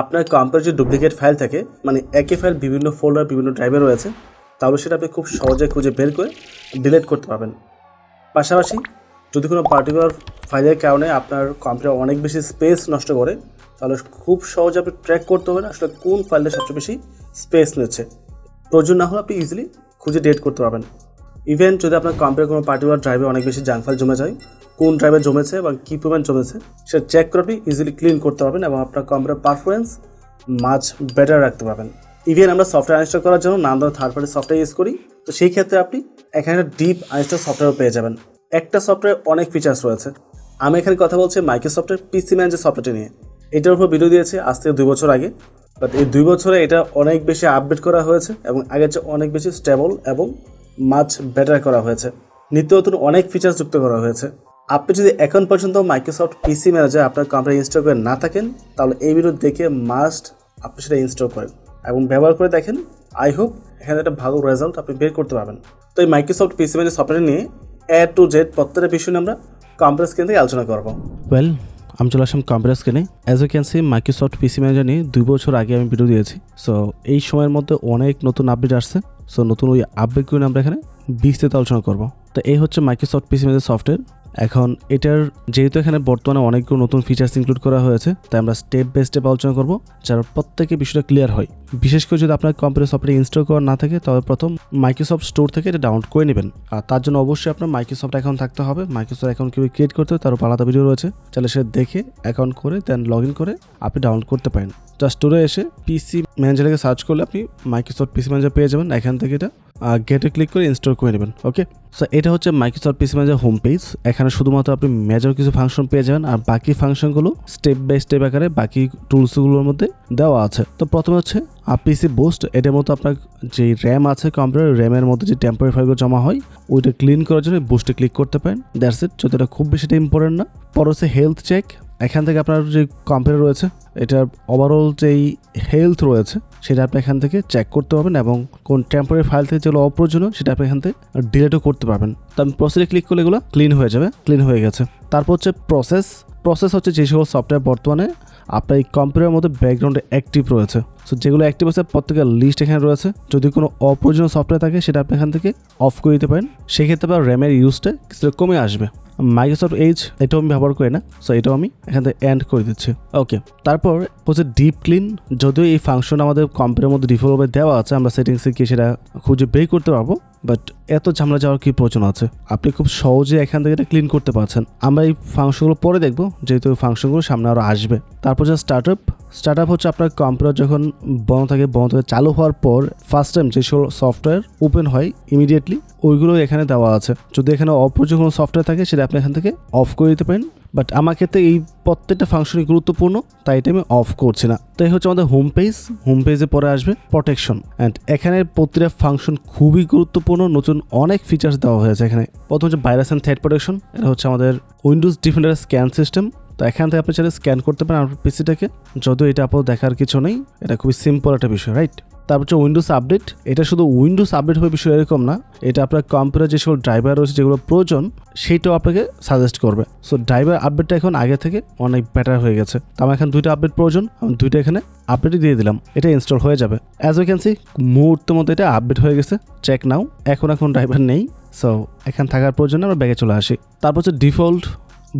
আপনার কম্পিউটার যে duplicate file থাকে মানে একই ফাইল বিভিন্ন ফোল্ডার বিভিন্ন ড্রাইভে রয়েছে, তাহলে সেটা আপনি খুব সহজে খুঁজে বের করে ডিলিট করতে পারবেন। পাশাপাশি যদি কোনো পার্টিকুলার ফাইলের কারণে আপনার কম্পিউটার অনেক বেশি স্পেস নষ্ট করে, তাহলে খুব সহজে আপনি ট্র্যাক করতে পারবেন আসলে কোন ফাইলটা সবচেয়ে বেশি স্পেস নিচ্ছে। প্রয়োজন না হলে আপনি ইজিলি খুঁজে ডেট করতে পারবেন। ইভেন যদি আপনার কম্পিউটার কোনো পার্টিকুলার ড্রাইভে অনেক বেশি জাঙ্ক ফাইল জমে যায়, কোন ড্রাইভে জমেছে এবং কী পরিমাণ জমেছে, সেটা চেক করে আপনি ইজিলি ক্লিন করতে পারবেন এবং আপনার কম্পিউটার পারফরমেন্স মাছ বেটার রাখতে পারবেন। ইভেন আমরা সফটওয়্যার ইনস্টল করার জন্য নানা ধরনের থার্ড পার্টি সফটওয়্যার ইউজ করি, তো সেই ক্ষেত্রে আপনি এখানে ডিপ আইনস্টল সফটওয়্যার পেয়ে যাবেন। একটা সফটওয়্যার অনেক ফিচার্স রয়েছে। আমি এখানে কথা বলছি মাইক্রোসফটের পিসি ম্যান যে সফটওয়্যারটি নিয়ে। এটার উপর ভিডিও দিয়েছে আজ থেকে দুই বছর আগে। বাট এই দুই বছরে এটা অনেক বেশি আপডেট করা হয়েছে এবং আগের চেয়ে অনেক বেশি স্টেবল এবং মাছ বেটার করা হয়েছে। নিত্য নতুন অনেক ফিচার্স যুক্ত করা হয়েছে। আপনি যদি এখন পর্যন্ত মাইক্রোসফট পিসি ম্যানেজার আপনার কম্পিউটার ইনস্টল করে না থাকেন, তাহলে এই ভিডিও দেখে মাস্ট আপনি সেটা ইনস্টল করেন। এবং ব্যবহার করে দেখেন আই হোপ এখানে একটা ভালো রেজাল্ট আপনি বের করতে পারবেন। তো এই মাইক্রোসফট পিসি ম্যানেজার সফটওয়্যার নিয়ে এ টু জেড প্রত্যেকটা বিষয় নিয়ে আমরা কম্পিউটার স্ক্রিন থেকে আলোচনা করব। ওয়েল আমি চলে আসলাম কম্পিউটার স্ক্রিনে as you can see Microsoft PC manager নিয়ে দুই বছর আগে আমি ভিডিও দিয়েছি। সো এই সময়ের মধ্যে অনেক নতুন আপডেট আসছে। সো নতুন ওই আপডেটগুলো আমরা এখানে বিস্তারিত আলোচনা করব। তো এই হচ্ছে মাইক্রোসফট পিসি ম্যানেজার সফটওয়্যার এখন এটার যেহেতু এখানে বর্তমানে অনেকগুলো নতুন ফিচার্স ইনক্লুড করা হয়েছে, তাই আমরা স্টেপ বাই স্টেপ আলোচনা করব, যার প্রত্যেকে বিষয়টা ক্লিয়ার হয়। বিশেষ করে যদি আপনার কম্পিউটার সফটওয়্যার ইনস্টল করা না থাকে তবে প্রথম মাইক্রোসফট স্টোর থেকে এটা ডাউনলোড করে নেবেন। আর তার জন্য অবশ্যই আপনার মাইক্রোসফট অ্যাকাউন্ট থাকতে হবে। মাইক্রোসফট অ্যাকাউন্ট কীভাবে ক্রিয়েট করতে হবে, তার আলাদা ভিডিও রয়েছে। তাহলে সে দেখে অ্যাকাউন্ট করে দেন লগ ইন করে আপনি ডাউনলোড করতে পারেন। জাস্ট স্টোরে এসে পিসি ম্যানেজারকে সার্চ করলে আপনি মাইক্রোসফট পিসি ম্যানেজার পেয়ে যাবেন, এখান থেকে এটা। গেটে ক্লিক করে ইনস্টল করে নেবেন ওকে সো এটা হচ্ছে Microsoft PC manager home page এখানে শুধুমাত্র আপনি মেজর কিছু ফাংশন পেয়ে যাবেন, আর বাকি ফাংশনগুলো স্টেপ বাই স্টেপ আকারে বাকি টুলসগুলোর মধ্যে দেওয়া আছে। তো প্রথমে হচ্ছে পিসি বুস্ট এটার মতো আপনার যে র্যাম আছে কম্পিউটার র্যামের মধ্যে যে টেম্পোরারি ফাইলগুলো জমা হয়, ওইটা ক্লিন করার জন্য বুস্টে ক্লিক করতে পারেন। দ্যাটস ইট যদি এটা খুব বেশি ইম্পর্টেন্ট না। পর হচ্ছে হেলথ চেক এখান থেকে আপনার যে কম্পিউটার রয়েছে, এটার ওভারঅল যেই হেলথ রয়েছে, সেটা আপনি এখান থেকে চেক করতে পারবেন এবং কোন টেম্পোরারি ফাইল থেকে যেগুলো অপ্রয়োজনীয়, সেটা আপনি এখান থেকে ডিলেটও করতে পারবেন। তো আমি প্রসেসে ক্লিক করলে এগুলো ক্লিন হয়ে যাবে ক্লিন হয়ে গেছে। তারপর হচ্ছে প্রসেস প্রসেস হচ্ছে যে সকল সফটওয়্যার বর্তমানে আপনার এই কম্পিউটারের মধ্যে ব্যাকগ্রাউন্ডে অ্যাক্টিভ রয়েছে। সো যেগুলো অ্যাক্টিভ আছে, প্রত্যেকের লিস্ট এখানে রয়েছে। যদি কোনো অপ্রয়োজনীয় সফটওয়্যার থাকে, সেটা আপনি এখান থেকে অফ করে দিতে পারেন। সেক্ষেত্রে আপনার র্যামের ইউজটা কিছুটা কমে আসবে। মাইক্রোসফট এইজ এটাও আমি ব্যবহার করি না সো এটাও আমি এখান থেকে অ্যান্ড করে দিচ্ছি। ওকে তারপর হচ্ছে ডিপ ক্লিন যদিও এই ফাংশন আমাদের কম্পিউটারের মধ্যে ডিফল্টভাবে দেওয়া আছে, আমরা সেটিংসে গিয়ে সেটা খুঁজে বের করতে পারব। বাট এত ঝামেলা যাওয়ার কি প্রয়োজন আছে? আপনি খুব সহজে এখান থেকে এটা ক্লিন করতে পারছেন। আমরা এই ফাংশনগুলো পরে দেখব, যেহেতু ফাংশনগুলো সামনে আরও আসবে। তারপর যে স্টার্ট আপ স্টার্ট আপ হচ্ছে আপনার কম্পিউটার যখন বন্ধ থাকে বন্ধ থাকে চালু হওয়ার পর ফার্স্ট টাইম যে সফটওয়্যার ওপেন হয় ইমিডিয়েটলি ওইগুলো এখানে দেওয়া আছে। যদি এখানে অপ্রয়োজন কোনো সফটওয়্যার থাকে, সেটা আপনি এখান থেকে অফ করে দিতে পারেন। বাট আমার ক্ষেত্রে এই প্রত্যেকটা ফাংশনই গুরুত্বপূর্ণ, তাই এটা আমি অফ করছি না। তো এই হচ্ছে আমাদের হোম পেজ হোম পেজে পরে আসবে প্রোটেকশন অ্যান্ড এখানে প্রতিটা ফাংশন খুবই গুরুত্বপূর্ণ। নতুন অনেক ফিচার্স দেওয়া হয়েছে এখানে। প্রথম হচ্ছে ভাইরাস অ্যান্ড থ্রেড প্রোটেকশন এটা হচ্ছে আমাদের উইন্ডোজ ডিফেন্ডার স্ক্যান সিস্টেম তো এখান থেকে আপনি চাইলে স্ক্যান করতে পারেন আপনার পিসিটাকে যদিও এটা আপাতত দেখার কিছু নেই। এটা খুবই সিম্পল একটা বিষয় রাইট তারপর হচ্ছে উইন্ডোজ আপডেট এটা শুধু উইন্ডোজ আপডেট হবে বিষয় এরকম না, এটা আপনার কম্পিউটার যে সকল ড্রাইভার রয়েছে, যেগুলো প্রয়োজন সেইটাও আপনাকে সাজেস্ট করবে। সো ড্রাইভার আপডেটটা এখন আগে থেকে অনেক বেটার হয়ে গেছে। তো আমার এখন দুইটা আপডেট প্রয়োজন, আমি দুইটা এখানে আপডেটই দিয়ে দিলাম, এটা ইনস্টল হয়ে যাবে। অ্যাজ উই ক্যান সি মুহূর্তের মধ্যে এটা আপডেট হয়ে গেছে চেক নাও এখন এখন ড্রাইভার নেই। সো এখানে থাকার প্রয়োজনে আমরা ব্যাগে চলে আসি। তারপর হচ্ছে ডিফল্ট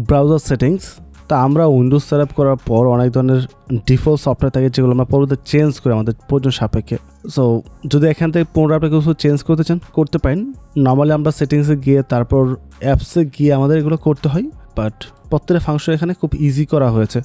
ব্রাউজার সেটিংস তা আমরা উইন্ডোজ সেট আপ করার পর অনেক ধরনের ডিফল্ট সফটওয়্যার থাকে যেগুলো আমরা পরবর্তী চেঞ্জ করি আমাদের প্রয়োজন সাপেক্ষে। সো যদি এখান থেকে পুনরায় আপনি কিছু চেঞ্জ করতে চান, করতে পারেন। নর্মালি আমরা সেটিংসে গিয়ে, তারপর অ্যাপসে গিয়ে আমাদের এগুলো করতে হয়। বাট প্রত্যেকটা ফাংশন এখানে খুব ইজি করা হয়েছে।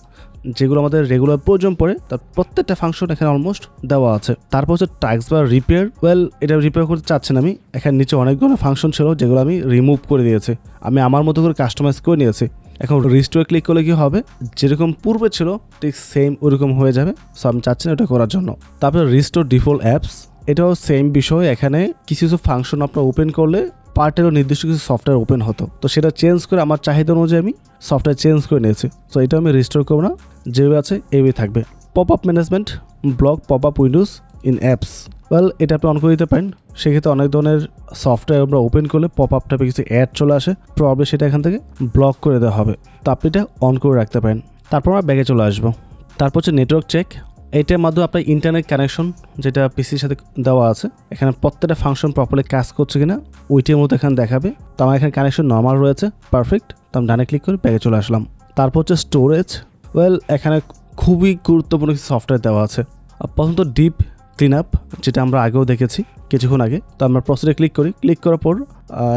যেগুলো আমাদের রেগুলার প্রয়োজন পড়ে, তার প্রত্যেকটা ফাংশন এখানে অলমোস্ট দেওয়া আছে। তারপর হচ্ছে ট্যাক্স বা রিপেয়ার ওয়েল এটা রিপেয়ার করতে চাচ্ছেন আমি। এখানে নিচে অনেকগুলো ফাংশন ছিল যেগুলো আমি রিমুভ করে দিয়েছি। আমি আমার মতো করে কাস্টমাইজ করে নিয়েছি। এখন রিস্টোরে ক্লিক করলে কি হবে? যেরকম পূর্বে ছিল, ঠিক সেম ওরকম হয়ে যাবে। সো আমি চাচ্ছি না ওটা করার জন্য। তারপরে রিস্টোর ডিফল্ট অ্যাপস এটাও সেম বিষয়। এখানে কিছু কিছু ফাংশন আপনার ওপেন করলে পার্টেরও নির্দিষ্ট কিছু সফটওয়্যার ওপেন হতো। তো সেটা চেঞ্জ করে আমার চাহিদা অনুযায়ী আমি সফটওয়্যার চেঞ্জ করে নিয়েছি। সো এটা আমি রিস্টোর করব না। যেভাবে আছে এইভাবে থাকবে। Pop up management block pop up windows in apps well এটা আপনি অন করে দিতে পারেন। সেক্ষেত্রে অনেক ধরনের সফটওয়্যার আমরা ওপেন করলে পপ আপ টাইপে কিছু অ্যাড চলে আসে। প্রবলেম সেটা এখান থেকে ব্লক করে দেওয়া হবে। তো আপনি এটা অন করে রাখতে পারেন। তারপর আমরা ব্যাগে চলে আসব। তারপর হচ্ছে নেটওয়ার্ক চেক এইটার মাধ্যমে আপনার ইন্টারনেট কানেকশন যেটা পিসির সাথে দেওয়া আছে, এখানে প্রত্যেকটা ফাংশন প্রপারলি কাজ করছে কিনা, ওইটির মতো এখানে দেখাবে। তো আমার এখানে কানেকশন নর্মাল রয়েছে পারফেক্ট তো আমি ডানে ক্লিক করে ব্যাগে চলে আসলাম। তারপর হচ্ছে স্টোরেজ ওয়েল এখানে খুবই গুরুত্বপূর্ণ কিছু সফটওয়্যার দেওয়া আছে। প্রথমত ডিপ ক্লিন আপ যেটা আমরা আগেও দেখেছি কিছুক্ষণ আগে। তো আমরা প্রসেসে ক্লিক করি। ক্লিক করার পর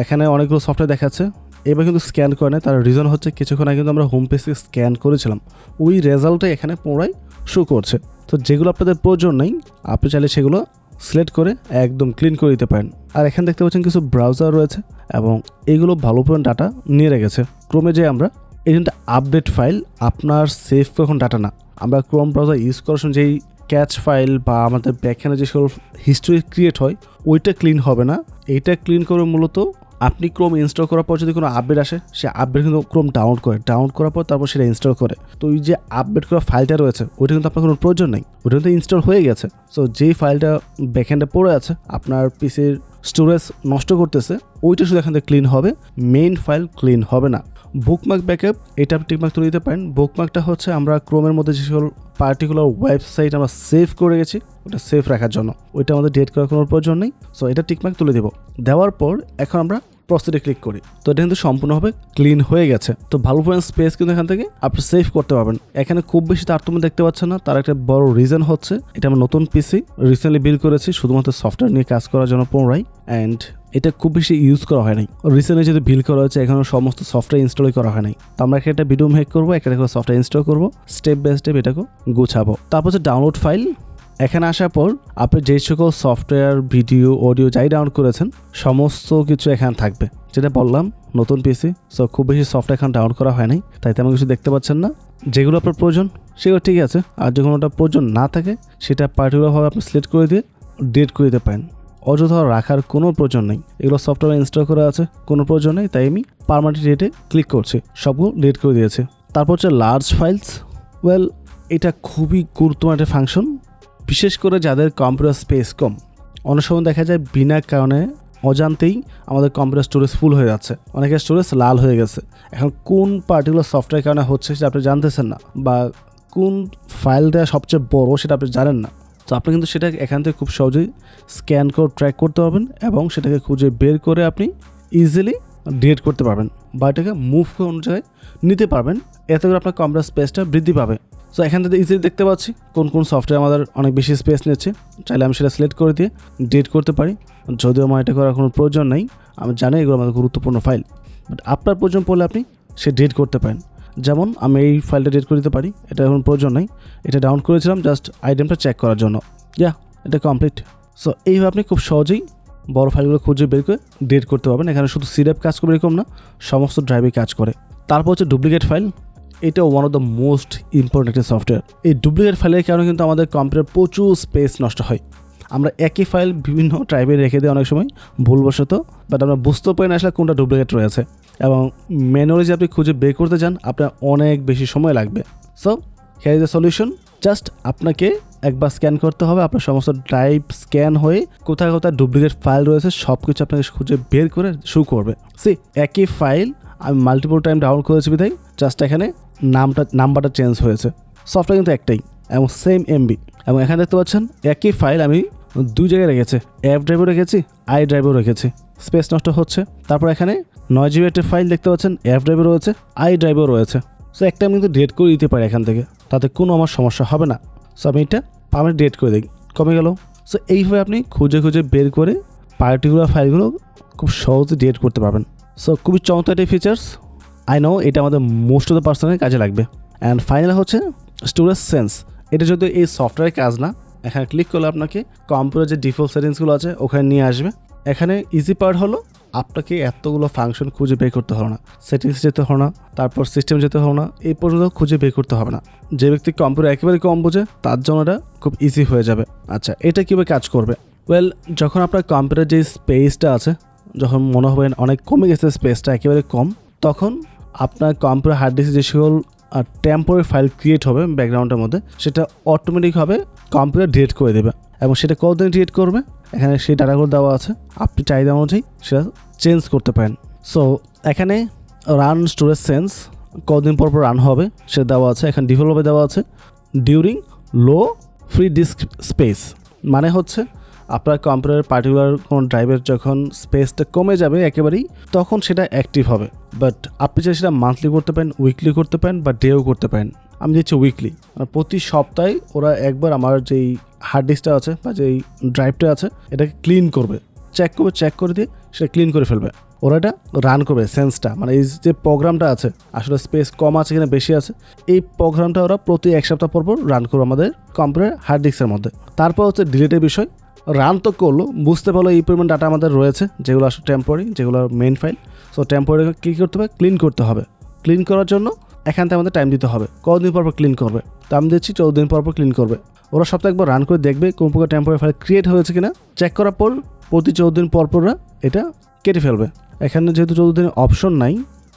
এখানে অনেকগুলো সফটওয়্যার দেখাচ্ছে। এবার কিন্তু স্ক্যান করে না তার রিজন হচ্ছে কিছুক্ষণ আগে কিন্তু আমরা হোম পেজ স্ক্যান করেছিলাম। ওই রেজাল্টে এখানে পুনরায় শো করছে। তো যেগুলো আপনাদের প্রয়োজন নেই, আপনি চাইলে সেগুলো সিলেক্ট করে একদম ক্লিন করে দিতে পারেন। আর এখানে দেখতে পাচ্ছেন কিছু ব্রাউজার রয়েছে এবং এগুলো ভালো পরিমাণ ডাটা নিয়ে রেখেছে। ক্রমে যে আমরা এই আপডেট ফাইল আপনার সেফ এখন ডাটা না। আমরা ক্রোম ব্রাউজার ইউজ করার সময় যেই ক্যাচ ফাইল বা আমাদের ব্যাখ্যানে যে সকল হিস্ট্রি ক্রিয়েট হয়, ওইটা ক্লিন হবে না। এইটা ক্লিন করে মূলত আপনি ক্রোম ইনস্টল করার পর যদি কোনো আপডেট আসে, সে আপডেট কিন্তু ক্রোম ডাউনলোড করে। ডাউনলোড করার পর তারপর সেটা ইনস্টল করে। তো ওই যে আপডেট করা ফাইলটা রয়েছে, ওইটা কিন্তু আপনার কোনো প্রয়োজন নেই। ওইটা কিন্তু ইনস্টল হয়ে গেছে। সো যেই ফাইলটা ব্যাকহ্যান্ডে পড়ে আছে, আপনার পিসির স্টোরেজ নষ্ট করতেছে, ওইটা শুধু এখান থেকে ক্লিন হবে। মেইন ফাইল ক্লিন হবে না। বুকমার্ক ব্যাকআপ এটা আপনি টিকমার্ক তুলে দিতে পারেন। বুকমার্কটা হচ্ছে আমরা ক্রোমের মধ্যে যে সকল পার্টিকুলার ওয়েবসাইট আমরা সেভ করে গেছি, ওটা সেভ রাখার জন্য। ওইটা আমাদের ডেট করার কোনো প্রয়োজন নেই। সো এটা টিকমার্ক তুলে দেবো। দেওয়ার পর এখন আমরা প্রসেসে ক্লিক করি। তো এটা কিন্তু সম্পূর্ণভাবে ক্লিন হয়ে গেছে। তো ভালো পরিমাণ স্পেস কিন্তু এখান থেকে আপনি সেভ করতে পারবেন। এখানে খুব বেশি তারতম্য দেখতে পাচ্ছেন না। তার একটা বড় রিজন হচ্ছে, এটা আমার নতুন পিসি রিসেন্টলি বিল করেছি, শুধুমাত্র সফটওয়্যার নিয়ে কাজ করার জন্য পুনরায়। অ্যান্ড এটা খুব বেশি ইউজ করা হয় নাই। রিসেন্টলি যদি ভিল করা হয়েছে এখনও সমস্ত সফটওয়্যার ইনস্টলই করা হয় নাই। তো আমরা এখানে একটা ভিডিও মেক করব একটা সফটওয়্যার ইনস্টল করব। স্টেপ বাই স্টেপ এটাকে গুছাবো। তারপর হচ্ছে ডাউনলোড ফাইল এখানে আসার পর আপনি যে সকল সফটওয়্যার ভিডিও অডিও যাই ডাউনলোড করেছেন, সমস্ত কিছু এখানে থাকবে। যেটা বললাম, নতুন পিসি সো খুব বেশি সফটওয়্যার এখানে ডাউনলোড করা হয় নাই। তাই তেমন কিছু দেখতে পাচ্ছেন না। যেগুলো আপনার প্রয়োজন, সেগুলো ঠিক আছে। আর যখন ওটা প্রয়োজন না থাকে, সেটা পার্টিকুলারভাবে আপনি সিলেক্ট করে দিয়ে ডেট করে দিতে পারেন। অযথা রাখার কোনো প্রয়োজন নেই। এগুলো সফটওয়্যার ইনস্টল করা আছে, কোনো প্রয়োজন নেই, তাই আমি পারমানেন্ট ডেটে ক্লিক করছি। সবগুলো ডেট করে দিয়েছে। তারপর হচ্ছে লার্জ ফাইলস ওয়েল এটা খুবই গুরুত্বপূর্ণ একটা ফাংশন বিশেষ করে যাদের কম্পিউটার স্পেস কম। অনেক সময় দেখা যায় বিনা কারণে অজান্তেই আমাদের কম্পিউটার স্টোরেজ ফুল হয়ে যাচ্ছে। অনেকের স্টোরেজ লাল হয়ে গেছে। এখন কোন পার্টিকুলার সফটওয়্যার কারণে হচ্ছে সেটা আপনি জানতেছেন না? বা কোন ফাইলটা সবচেয়ে বড় সেটা আপনি জানেন না? তো আপনি কিন্তু সেটা এখান থেকে খুব সহজেই স্ক্যান করে ট্র্যাক করতে পারবেন এবং সেটাকে খুঁজে বের করে আপনি ইজিলি ডিলিট করতে পারবেন বা এটাকে মুভ করে অন্য জায়গায় নিতে পারবেন। এতে করে আপনার কম্পিউটার স্পেসটা বৃদ্ধি পাবে। সো এখান থেকে ইজিলি দেখতে পাচ্ছি কোন কোন সফটওয়্যার আমাদের অনেক বেশি স্পেস নিচ্ছে। চাইলে আমি সেটা সিলেক্ট করে দিয়ে ডিলিট করতে পারি। যদিও আমার এটা করার কোনো প্রয়োজন নেই। আমি জানি এগুলো আমাদের গুরুত্বপূর্ণ ফাইল বাট আপনার প্রয়োজন পড়লে আপনি সে ডিলিট করতে পারেন। যেমন আমি এই ফাইলটা ডিলিট করে দিতে পারি, এটা এখন প্রয়োজন নেই। এটা ডাউন করেছিলাম জাস্ট আইটেমটা চেক করার জন্য। ইয়া এটা কমপ্লিট সো এইভাবে আপনি খুব সহজেই বড় ফাইলগুলো খুঁজে বের করে ডিলিট করতে পারবেন। এখানে শুধু সিরাপ কাজ করবে এরকম না, সমস্ত ড্রাইভে কাজ করে। তারপর হচ্ছে ডুপ্লিকেট ফাইল এটা one of the most important একটা সফটওয়্যার এই ডুপ্লিকেট ফাইলের কারণে কিন্তু আমাদের কম্পিউটার প্রচুর স্পেস নষ্ট হয়। আমরা একই ফাইল বিভিন্ন ড্রাইভে রেখে দিই অনেক সময়, ভুলবশত বাট আমরা বুঝতেও পারি না আসলে কোনটা ডুপ্লিকেট রয়েছে। এবং ম্যানুয়ালি যে আপনি খুঁজে বের করতে যান আপনার অনেক বেশি সময় লাগবে। So here is a solution just আপনাকে একবার স্ক্যান করতে হবে, আপনার সমস্ত ড্রাইভ স্ক্যান হয়ে কোথায় কোথায় ডুপ্লিকেট ফাইল রয়েছে সব কিছু আপনাকে খুঁজে বের করে শুরু করবে। সি একই ফাইল আমি মাল্টিপল টাইম ডাউনলোড করেছি বিধায় জাস্ট এখানে নামটা নাম্বারটা চেঞ্জ হয়েছে। সফটওয়্যার কিন্তু একটাই। এবং সেম এমবি এবং এখানে দেখতে পাচ্ছেন, একই ফাইল আমি দুই জায়গায় রেখেছি। অ্যাপ ড্রাইভও রেখেছি আই ড্রাইভও রেখেছি। স্পেস নষ্ট হচ্ছে। তারপর এখানে নয় জিবি একটা ফাইল দেখতে পাচ্ছেন অ্যাপ ড্রাইভও রয়েছে আই ড্রাইভও রয়েছে। সো একটা আমি কিন্তু ডেট করে দিতে পারি এখান থেকে। তাতে কোনো আমার সমস্যা হবে না। সো আমি এটা পারমানেন্ট ডেট করে দিই। কমে গেল। সো এইভাবে আপনি খুঁজে খুঁজে বের করে পার্টিকুলার ফাইলগুলো খুব সহজে ডেট করতে পারবেন। সো খুবই চমৎকার ফিচার্স আই নো এটা আমাদের মোস্ট অফ দ্য পার্সনের কাজে লাগবে। অ্যান্ড ফাইনাল হচ্ছে স্টোরেজ সেন্স এটা যদি এই সফটওয়্যারের কাজ না, এখানে ক্লিক করলে আপনাকে কম্পিউটার যে ডিফল্ট সেটিংসগুলো আছে, ওখানে নিয়ে আসবে। এখানে ইজি পার্ট হলো, আপনাকে এতগুলো ফাংশন খুঁজে বের করতে হবে না। সেটিংস যেতে হবে না, তারপর সিস্টেম যেতে হবে না, এই পর্যন্ত খুঁজে বের করতে হবে না। যে ব্যক্তি কম্পিউটার একেবারে কম বোঝে, তার জন্য এটা খুব ইজি হয়ে যাবে। আচ্ছা এটা কীভাবে কাজ করবে? ওয়েল যখন আপনার কম্পিউটার যে স্পেসটা আছে, যখন মনে হবে অনেক কমে গেছে স্পেসটা একেবারে কম, তখন আপনার কম্পিউটার হার্ড ডিস্কে যে সকল টেম্পোরারি ফাইল ক্রিয়েট হবে ব্যাকগ্রাউন্ডের মধ্যে, সেটা অটোমেটিকভাবে কম্পিউটার ডিলিট করে দেবে। এবং সেটা কতদিন ডিলিট করবে? এখানে সেই ডাটাগুলো দেওয়া আছে। আপনি চাহিদা অনুযায়ী সেটা চেঞ্জ করতে পারেন। সো এখানে রান স্টোরেজ সেন্স কতদিন পর পর রান হবে, সেটা দেওয়া আছে। এখানে ডিভেলপে দেওয়া আছে। During low free disk space মানে হচ্ছে আপনার কম্পিউটারের পার্টিকুলার কোনো ড্রাইভের যখন স্পেসটা কমে যাবে একেবারেই, তখন সেটা অ্যাক্টিভ হবে। বাট আপনি চাই সেটা মান্থলি করতে পারেন উইকলি করতে পারেন বা ডেও করতে পারেন। আমি দিচ্ছি উইকলি প্রতি সপ্তাহে ওরা একবার আমার যেই হার্ড ডিস্কটা আছে বা যেই ড্রাইভটা আছে, এটাকে ক্লিন করবে। চেক করবে চেক করে দিয়ে সেটা ক্লিন করে ফেলবে। ওরা এটা রান করবে সেন্সটা মানে এই যে প্রোগ্রামটা আছে, আসলে স্পেস কম আছে কিনা বেশি আছে, এই প্রোগ্রামটা ওরা প্রতি এক সপ্তাহ পর পর রান করবে আমাদের কম্পিউটার হার্ড ডিস্কের মধ্যে। তারপর হচ্ছে ডিলেটের বিষয়। রান তো করল, বুঝতে পারল এই পরিমাণ ডাটা আমাদের রয়েছে, যেগুলো আসলে টেম্পোরারি যেগুলো মেন ফাইল সো টেম্পোরারি কী করতে হবে? ক্লিন করতে হবে। ক্লিন করার জন্য এখান থেকে আমাদের টাইম দিতে হবে। কতদিন পর পর ক্লিন করবে? তো আমি দিচ্ছি চৌদ্দ দিন পর পর ক্লিন করবে। ওরা সপ্তাহে একবার রান করে দেখবে কোন প্রকার টেম্পোরারি ফাইল ক্রিয়েট হয়েছে কিনা। চেক করার পর প্রতি চৌদ্দ দিন পর পররা এটা কেটে ফেলবে। এখানে যেহেতু চৌদ্দ দিনের অপশন নাই,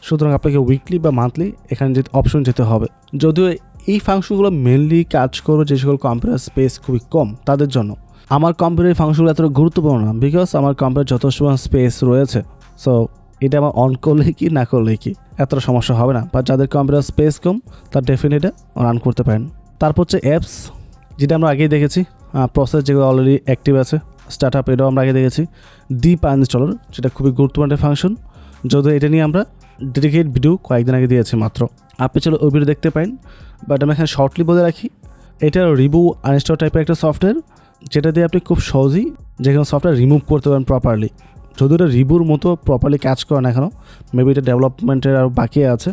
সুতরাং আপনাকে উইকলি বা মান্থলি এখানে যেতে অপশন যেতে হবে। যদিও এই ফাংশনগুলো মেনলি কাজ করবে যে সকল কম্পিউটার স্পেস খুবই কম তাদের জন্য। আমার কম্পিউটারের ফাংশনগুলো এতটা গুরুত্বপূর্ণ না বিকজ আমার কম্পিউটার যথেষ্ট স্পেস রয়েছে। সো এটা আমার অন করলে কি, না করলে কি, এতটা সমস্যা হবে না। বা যাদের কম্পিউটার স্পেস কম, তার ডেফিনেট রান করতে পারেন। তারপর হচ্ছে অ্যাপস যেটা আমরা আগেই দেখেছি প্রসেস যেগুলো অলরেডি অ্যাক্টিভ আছে স্টার্ট আপ এটাও আমরা আগে দেখেছি ডিপ ইনস্টলার যেটা খুবই গুরুত্বপূর্ণ একটা ফাংশন যদিও এটা নিয়ে আমরা ডেডিকেট ভিডিও কয়েকদিন আগে দিয়েছি মাত্র। আপনি চলো ওই ভিডিও দেখতে পারেন বাট আমি এখানে শর্টলি বলে রাখি, এটা রিমুভ আনস্টল টাইপের একটা সফটওয়্যার যেটা দিয়ে আপনি খুব সহজেই যে কোনো সফটওয়্যার রিমুভ করতে পারেন প্রপারলি যদিও এটা রিবুর মতো প্রপারলি কাজ করে না এখনও মেবি এটা ডেভেলপমেন্টের আরও বাকি আছে।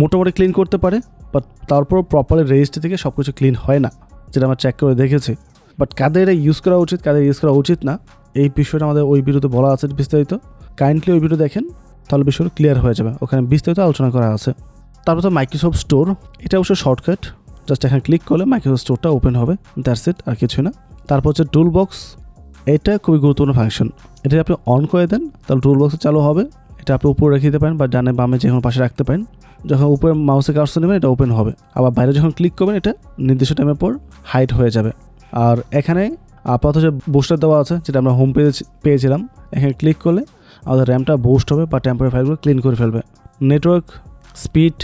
মোটামুটি ক্লিন করতে পারে বাট তারপরও প্রপারলি রেজিস্ট্রি থেকে সব কিছু ক্লিন হয় না, যেটা আমরা চেক করে দেখেছি। বাট কাদের এটা ইউজ করা উচিত, কাদের ইউজ করা উচিত না, এই বিষয়টা আমাদের ওই ভিডিওতে বলা আছে বিস্তারিত। কাইন্ডলি ওই ভিডিও দেখেন, তাহলে বিষয়টা ক্লিয়ার হয়ে যাবে। ওখানে বিস্তারিত আলোচনা করা আছে। তারপর তো মাইক্রোসফট স্টোর এটা অবশ্য শর্টকাট জাস্ট এখানে ক্লিক করলে মাইক্রোসফট স্টোরটা ওপেন হবে দ্যাটস ইট আর কিছু না। তারপর হচ্ছে টুল বক্স এটা খুবই গুরুত্বপূর্ণ ফাংশন এটা আপনি অন করে দেন, তাহলে টুল বক্স চালু হবে। এটা আপনি উপরে রেখে দিতে পারেন বা ডানে বামে যে কোনো পাশে রাখতে পারেন। যখন উপরে মাউসে কার্সর নেবেন এটা ওপেন হবে। আবার বাইরে যখন ক্লিক করবেন, এটা নির্দিষ্ট টাইমের পর হাইড হয়ে যাবে। আর এখানে আপাতত যে বুস্টার দেওয়া আছে, যেটা আমরা হোম পেজে পেয়েছিলাম, এখানে ক্লিক করলে আমাদের র্যামটা বুস্ট হবে বা টেম্পোরারি ফাইলগুলো ক্লিন করে ফেলবে। নেটওয়ার্ক স্পিড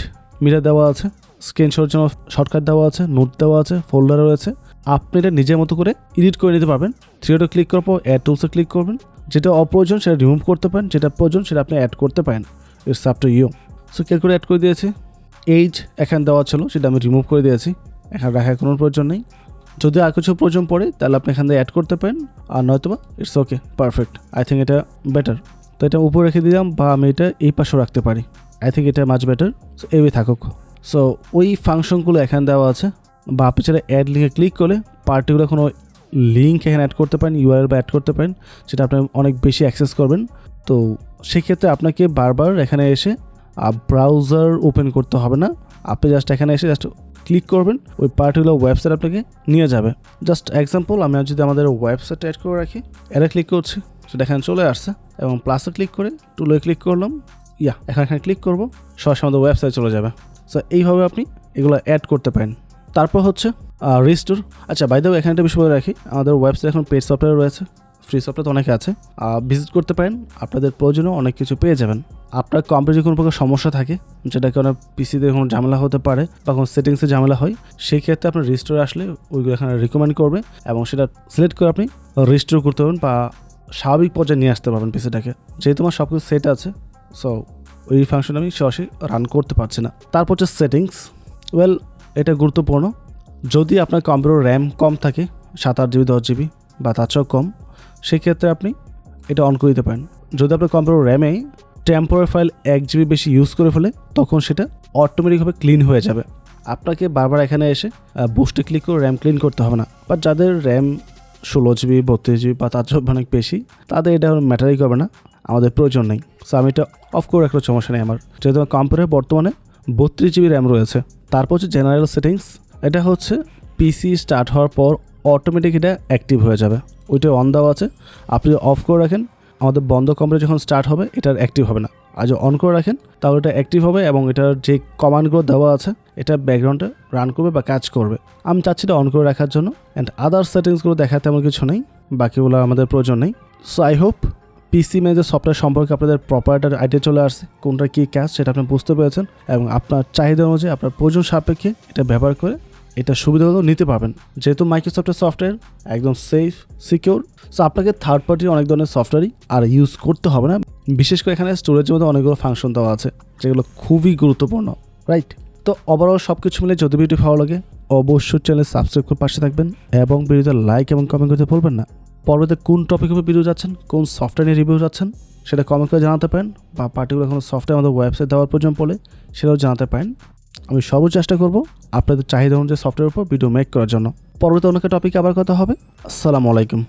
মিটার দেওয়া আছে। স্ক্রিনশট জন্য শর্টকাট দেওয়া আছে নোট দেওয়া আছে ফোল্ডার রয়েছে। আপনি এটা নিজের মতো করে এডিট করে নিতে পারবেন। থ্রিওটা ক্লিক করার পর অ্যাড টুলসে ক্লিক করবেন। যেটা অপ্রয়োজন সেটা রিমুভ করতে পারেন, যেটা প্রয়োজন সেটা আপনি অ্যাড করতে পারেন। It's up to you so care করে অ্যাড করে দিয়েছি। এইজ এখানে দেওয়া ছিল, সেটা আমি রিমুভ করে দিয়েছি। এখানে রাখার কোনো প্রয়োজন নেই। যদি আর কিছু প্রয়োজন পড়ে, তাহলে আপনি এখান থেকে অ্যাড করতে পারেন। আর নয়তো বা it's okay perfect I think এটা বেটার তো এটা উপরে রেখে দিলাম বা আমি এটা এই পাশেও রাখতে পারি। আই থিঙ্ক এটা মাছ বেটার সো এই থাকুক। সো ওই ফাংশনগুলো এখানে দেওয়া আছে। বা আপনি সেটা অ্যাড লিঙ্কে ক্লিক করলে পার্টিকুলার কোনো লিঙ্ক এখানে অ্যাড করতে পারেন ইউআরএল বা অ্যাড করতে পারেন, সেটা আপনি অনেক বেশি অ্যাক্সেস করবেন। তো সেক্ষেত্রে আপনাকে বারবার এখানে এসে ব্রাউজার ওপেন করতে হবে না। আপনি জাস্ট এখানে এসে জাস্ট ক্লিক করবেন, ওই পার্টিকুলার ওয়েবসাইট আপনাকে নিয়ে যাবে। জাস্ট এক্সাম্পল আমি যদি আমাদের ওয়েবসাইট অ্যাড করে রাখি এটা ক্লিক করছি, সেটা এখানে চলে আসছে। এবং প্লাসে ক্লিক করে টুলে ক্লিক করলাম ইয়া এখানে এখানে ক্লিক করব, সরাসরি আমাদের ওয়েবসাইট চলে যাবে। সো এইভাবে আপনি এগুলো অ্যাড করতে পারেন। তারপর হচ্ছে রিস্টোর আচ্ছা বাইদেও এখানে একটা বিষয় রাখি। আমাদের ওয়েবসাইট এখন পেড সফটওয়্যার রয়েছে। ফ্রি সফটওয়্যার তো অনেকে আছে। ভিজিট করতে পারেন। আপনাদের প্রয়োজনীয় অনেক কিছু পেয়ে যাবেন। আপনার কম্পিউটারে কোনো প্রকার সমস্যা থাকে যেটা কোনো পিসিতে কোনো ঝামেলা হতে পারে বা কোনো সেটিংসে ঝামেলা হয়, সেই ক্ষেত্রে আপনার রিস্টোর আসলে ওইগুলো এখানে রিকমেন্ড করবে এবং সেটা সিলেক্ট করে আপনি রিস্টোর করতে পারবেন বা স্বাভাবিক পর্যায়ে নিয়ে আসতে পারবেন পিসিটাকে যেহেতু আমার সব কিছু সেট আছে সো ওই ফাংশন আমি সরাসরি রান করতে পারছি না। তারপর হচ্ছে সেটিংস ওয়েল এটা গুরুত্বপূর্ণ। যদি আপনার কম্পিউটার র্যাম কম থাকে, সাত আট জিবি দশ জিবি বা তার চেয়েও কম, সেক্ষেত্রে আপনি এটা অন করে দিতে পারেন। যদি আপনার কম্পিউটার র্যামে টেম্পোরারি ফাইল এক জিবি বেশি ইউজ করে ফেলে, তখন সেটা অটোমেটিকভাবে ক্লিন হয়ে যাবে। আপনাকে বারবার এখানে এসে বুস্টে ক্লিক করে র্যাম ক্লিন করতে হবে না। বা যাদের র্যাম ষোলো জিবি বত্রিশ জিবি বা তার চেয়ে অনেক বেশি, তাদের এটা ম্যাটারই করবে না। আমাদের প্রয়োজন নেই। সো আমি এটা অফ করে রাখার সমস্যা নেই আমার। যেহেতু আমার কম্পিউটারে বর্তমানে বত্রিশ জিবি র্যাম রয়েছে। তারপর হচ্ছে জেনারেল সেটিংস এটা হচ্ছে পিসি স্টার্ট হওয়ার পর অটোমেটিক এটা অ্যাক্টিভ হয়ে যাবে। ওইটা অন দেওয়া আছে। আপনি অফ করে রাখেন, আমাদের বন্ধ কম্পিউটার যখন স্টার্ট হবে এটার অ্যাক্টিভ হবে না। যদি অন করে রাখেন, তাহলে এটা অ্যাক্টিভ হবে এবং এটার যে কমান্ডগুলো দেওয়া আছে, এটা ব্যাকগ্রাউন্ডে রান করবে বা কাজ করবে। আমি চাচ্ছি এটা অন করে রাখার জন্য। অ্যান্ড আদার সেটিংসগুলো দেখাতে তেমন কিছু নেই। বাকিগুলো আমাদের প্রয়োজন নেই। So I hope PC major software সম্পর্কে আপনাদের প্রপারটার আইডিয়া চলে আসছে, কোনটা কী কাজ সেটা আপনি বুঝতে পেরেছেন এবং আপনার চাহিদা অনুযায়ী আপনার প্রয়োজন সাপেক্ষে এটা ব্যবহার করে এটা সুবিধাগুলো নিতে পারবেন। যেহেতু মাইক্রোসফটের সফটওয়্যার একদম সেফ সিকিউর সো আপনাকে থার্ড পার্টির অনেক ধরনের সফটওয়্যারই আর ইউজ করতে হবে না। বিশেষ করে এখানে স্টোরেজের মধ্যে অনেকগুলো ফাংশন দেওয়া আছে, যেগুলো খুবই গুরুত্বপূর্ণ রাইট তো ওভারঅল সব কিছু মিলে যদি ভিডিও ভালো লাগে, অবশ্যই চ্যানেল সাবস্ক্রাইব করে পাশে থাকবেন এবং ভিডিওতে লাইক এবং কমেন্ট করতে ভুলবেন না। পরবর্তীতে কোন টপিক উপর ভিডিও যাচ্ছেন, কোন সফটওয়্যার নিয়ে রিভিউ যাচ্ছেন, সেটা কমেন্ট করে জানাতে পারেন বা পার্টিকুলার কোনো সফটওয়্যার আমাদের ওয়েবসাইট দেওয়ার প্রয়োজন পড়লে সেটাও জানাতে পারেন। আমি সর্বোচ্চ চেষ্টা করব আপনাদের চাহিদা অনুযায়ী সফটওয়্যার উপর ভিডিও মেক করার জন্য। পরবর্তী অনেক টপিকে আবার কথা হবে। আসসালামু আলাইকুম।